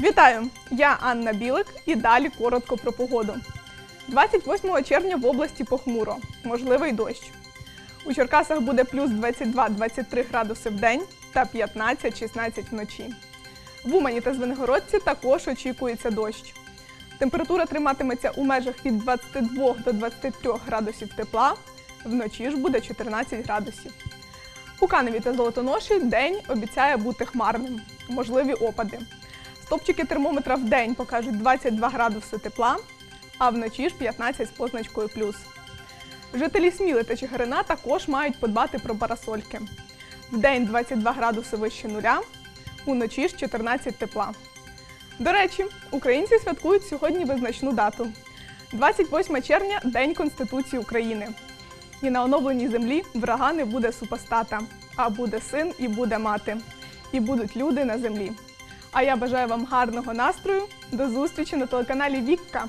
Вітаю! Я Анна Білик і далі коротко про погоду. 28 червня в області похмуро, можливий дощ. У Черкасах буде плюс 22-23 градуси в день та 15-16 вночі. В Умані та Звенигородці також очікується дощ. Температура триматиметься у межах від 22 до 23 градусів тепла, вночі ж буде 14 градусів. У Каневі та Золотоноші день обіцяє бути хмарним, можливі опади. Стопчики термометра в день покажуть 22 градуси тепла, а вночі ж 15 з позначкою плюс. Жителі Сміли та Чигирина також мають подбати про парасольки. В день 22 градуси вище нуля, уночі ж 14 тепла. До речі, українці святкують сьогодні визначну дату. 28 червня День Конституції України. І на оновленій землі врага не буде супостата, а буде син і буде мати. І будуть люди на землі. А я бажаю вам гарного настрою. До зустрічі на телеканалі Вікка.